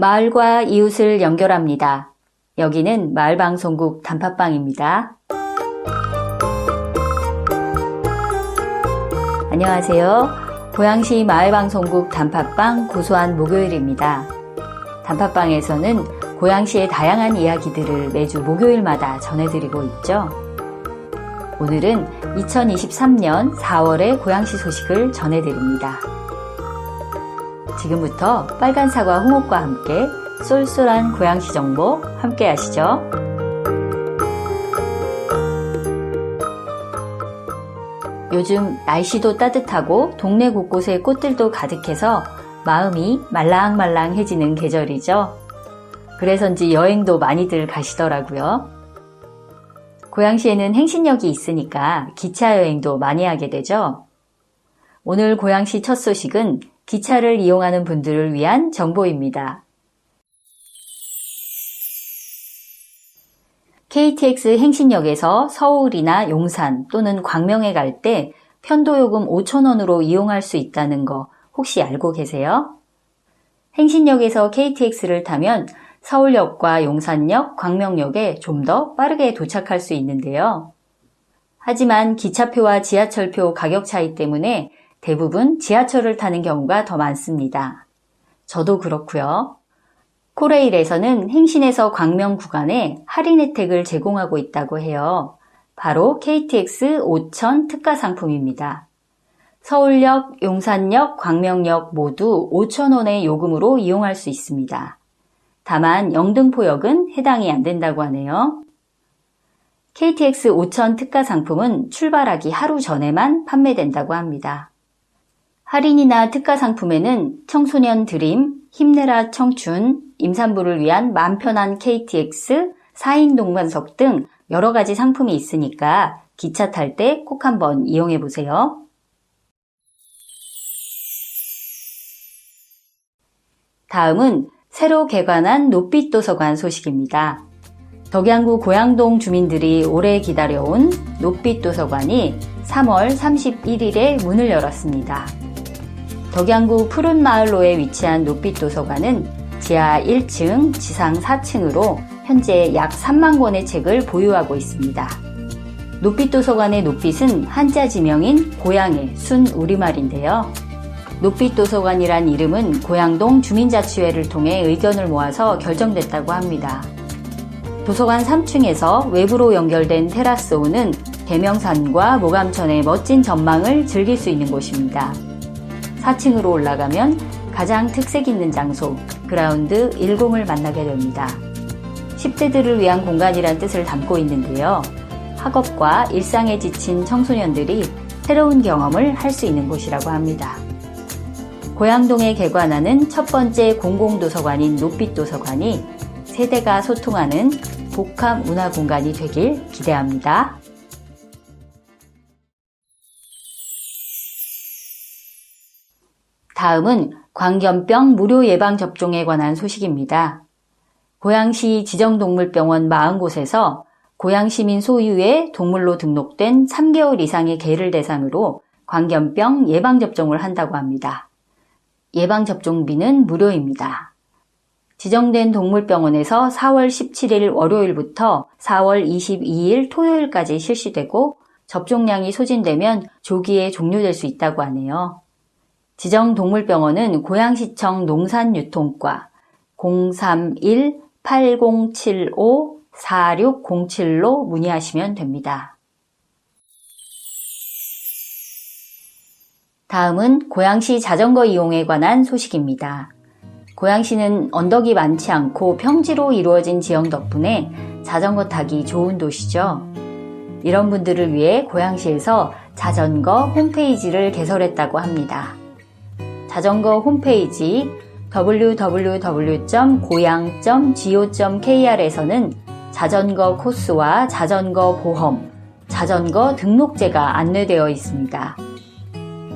마을과 이웃을 연결합니다. 여기는 마을방송국 단팥빵입니다. 안녕하세요. 고양시 마을방송국 단팥빵 고소한 목요일입니다. 단팥빵에서는 고양시의 다양한 이야기들을 매주 목요일마다 전해드리고 있죠. 오늘은 2023년 4월의 고양시 소식을 전해드립니다. 지금부터 빨간 사과 홍옥과 함께 쏠쏠한 고양시 정보 함께 하시죠. 요즘 날씨도 따뜻하고 동네 곳곳에 꽃들도 가득해서 마음이 말랑말랑해지는 계절이죠. 그래서인지 여행도 많이들 가시더라고요. 고양시에는 행신역이 있으니까 기차 여행도 많이 하게 되죠. 오늘 고양시 첫 소식은 기차를 이용하는 분들을 위한 정보입니다. KTX 행신역에서 서울이나 용산 또는 광명에 갈 때 편도요금 5,000원으로 이용할 수 있다는 거 혹시 알고 계세요? 행신역에서 KTX를 타면 서울역과 용산역, 광명역에 좀 더 빠르게 도착할 수 있는데요. 하지만 기차표와 지하철표 가격 차이 때문에 대부분 지하철을 타는 경우가 더 많습니다. 저도 그렇고요. 코레일에서는 행신에서 광명 구간에 할인 혜택을 제공하고 있다고 해요. 바로 KTX 5천 특가 상품입니다. 서울역, 용산역, 광명역 모두 5천원의 요금으로 이용할 수 있습니다. 다만 영등포역은 해당이 안 된다고 하네요. KTX 5천 특가 상품은 출발하기 하루 전에만 판매된다고 합니다. 할인이나 특가 상품에는 청소년 드림, 힘내라 청춘, 임산부를 위한 맘 편한 KTX, 4인 동반석 등 여러 가지 상품이 있으니까 기차 탈 때 꼭 한번 이용해 보세요. 다음은 새로 개관한 노빛 도서관 소식입니다. 덕양구 고양동 주민들이 오래 기다려온 노빛 도서관이 3월 31일에 문을 열었습니다. 덕양구 푸른마을로에 위치한 노빛 도서관은 지하 1층, 지상 4층으로 현재 약 3만 권의 책을 보유하고 있습니다. 노빛 도서관의 노빛은 한자 지명인 고향의 순 우리말인데요. 노빛 도서관이란 이름은 고양동 주민자치회를 통해 의견을 모아서 결정됐다고 합니다. 도서관 3층에서 외부로 연결된 테라스호는 계명산과 모감천의 멋진 전망을 즐길 수 있는 곳입니다. 4층으로 올라가면 가장 특색 있는 장소, 그라운드 10을 만나게 됩니다. 10대들을 위한 공간이란 뜻을 담고 있는데요. 학업과 일상에 지친 청소년들이 새로운 경험을 할 수 있는 곳이라고 합니다. 고양동에 개관하는 첫 번째 공공도서관인 노빛도서관이 세대가 소통하는 복합 문화 공간이 되길 기대합니다. 다음은 광견병 무료 예방접종에 관한 소식입니다. 고양시 지정동물병원 40곳에서 고양시민 소유의 동물로 등록된 3개월 이상의 개를 대상으로 광견병 예방접종을 한다고 합니다. 예방접종비는 무료입니다. 지정된 동물병원에서 4월 17일 월요일부터 4월 22일 토요일까지 실시되고 접종량이 소진되면 조기에 종료될 수 있다고 하네요. 지정 동물병원은 고양시청 농산유통과 031-8075-4607로 문의하시면 됩니다. 다음은 고양시 자전거 이용에 관한 소식입니다. 고양시는 언덕이 많지 않고 평지로 이루어진 지형 덕분에 자전거 타기 좋은 도시죠. 이런 분들을 위해 고양시에서 자전거 홈페이지를 개설했다고 합니다. 자전거 홈페이지 www.고양.go.kr에서는 자전거 코스와 자전거 보험, 자전거 등록제가 안내되어 있습니다.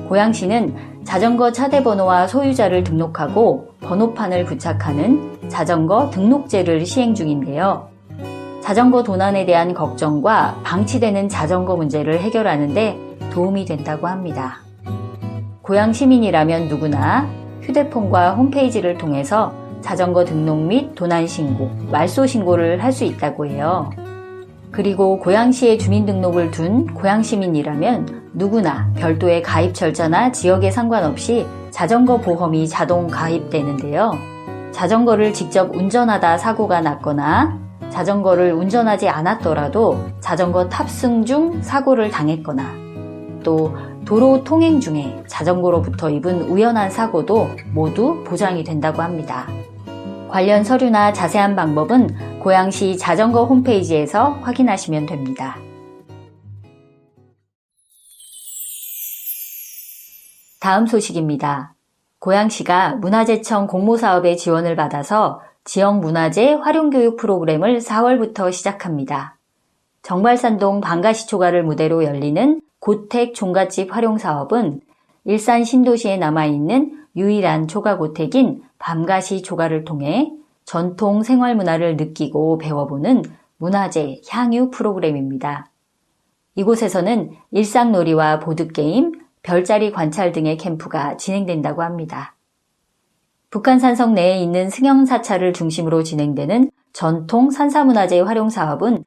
고양시는 자전거 차대 번호와 소유자를 등록하고 번호판을 부착하는 자전거 등록제를 시행 중인데요. 자전거 도난에 대한 걱정과 방치되는 자전거 문제를 해결하는데 도움이 된다고 합니다. 고양 시민이라면 누구나 휴대폰과 홈페이지를 통해서 자전거 등록 및 도난 신고, 말소 신고를 할 수 있다고 해요. 그리고 고양시에 주민등록을 둔 고양시민이라면 누구나 별도의 가입 절차나 지역에 상관없이 자전거 보험이 자동 가입되는데요. 자전거를 직접 운전하다 사고가 났거나 자전거를 운전하지 않았더라도 자전거 탑승 중 사고를 당했거나 또 도로 통행 중에 자전거로부터 입은 우연한 사고도 모두 보장이 된다고 합니다. 관련 서류나 자세한 방법은 고양시 자전거 홈페이지에서 확인하시면 됩니다. 다음 소식입니다. 고양시가 문화재청 공모사업의 지원을 받아서 지역 문화재 활용교육 프로그램을 4월부터 시작합니다. 정발산동 방가시 초가를 무대로 열리는 고택 종갓집 활용 사업은 일산 신도시에 남아있는 유일한 초가 고택인 밤가시 초가를 통해 전통 생활 문화를 느끼고 배워보는 문화재 향유 프로그램입니다. 이곳에서는 일상놀이와 보드게임, 별자리 관찰 등의 캠프가 진행된다고 합니다. 북한 산성 내에 있는 승영 사찰을 중심으로 진행되는 전통 산사문화재 활용 사업은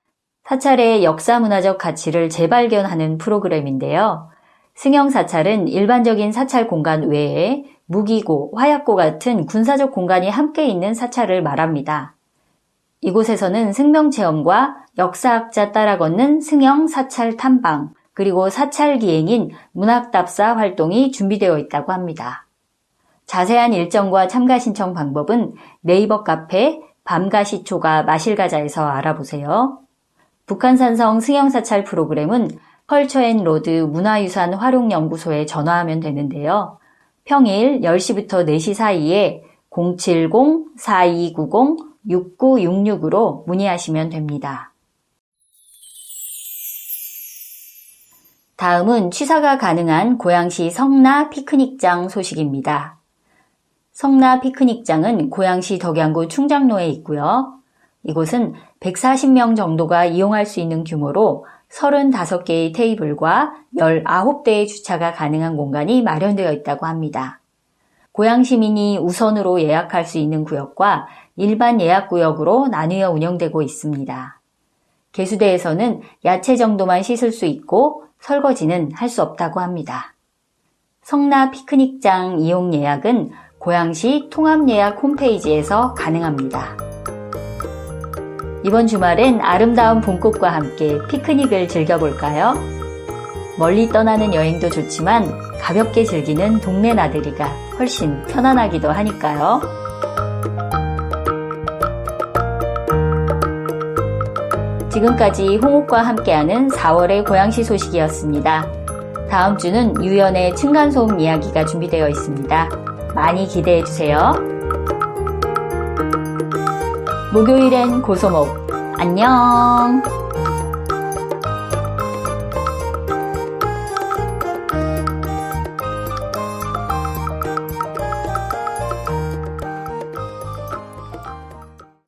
사찰의 역사문화적 가치를 재발견하는 프로그램인데요. 승영 사찰은 일반적인 사찰 공간 외에 무기고, 화약고 같은 군사적 공간이 함께 있는 사찰을 말합니다. 이곳에서는 승명체험과 역사학자 따라 걷는 승영 사찰 탐방, 그리고 사찰 기행인 문학답사 활동이 준비되어 있다고 합니다. 자세한 일정과 참가 신청 방법은 네이버 카페 밤가시초가 마실가자에서 알아보세요. 북한산성 승영사찰 프로그램은 컬처앤로드 문화유산 활용연구소에 전화하면 되는데요. 평일 10시부터 4시 사이에 070-4290-6966으로 문의하시면 됩니다. 다음은 취사가 가능한 고양시 성나 피크닉장 소식입니다. 성나 피크닉장은 고양시 덕양구 충장로에 있고요. 이곳은 140명 정도가 이용할 수 있는 규모로 35개의 테이블과 19대의 주차가 가능한 공간이 마련되어 있다고 합니다. 고양 시민이 우선으로 예약할 수 있는 구역과 일반 예약 구역으로 나뉘어 운영되고 있습니다. 개수대에서는 야채 정도만 씻을 수 있고 설거지는 할 수 없다고 합니다. 성나 피크닉장 이용 예약은 고양시 통합예약 홈페이지에서 가능합니다. 이번 주말엔 아름다운 봄꽃과 함께 피크닉을 즐겨볼까요? 멀리 떠나는 여행도 좋지만 가볍게 즐기는 동네 나들이가 훨씬 편안하기도 하니까요. 지금까지 홍옥과 함께하는 4월의 고양시 소식이었습니다. 다음 주는 유연의 층간소음 이야기가 준비되어 있습니다. 많이 기대해 주세요. 목요일엔 고소목. 안녕!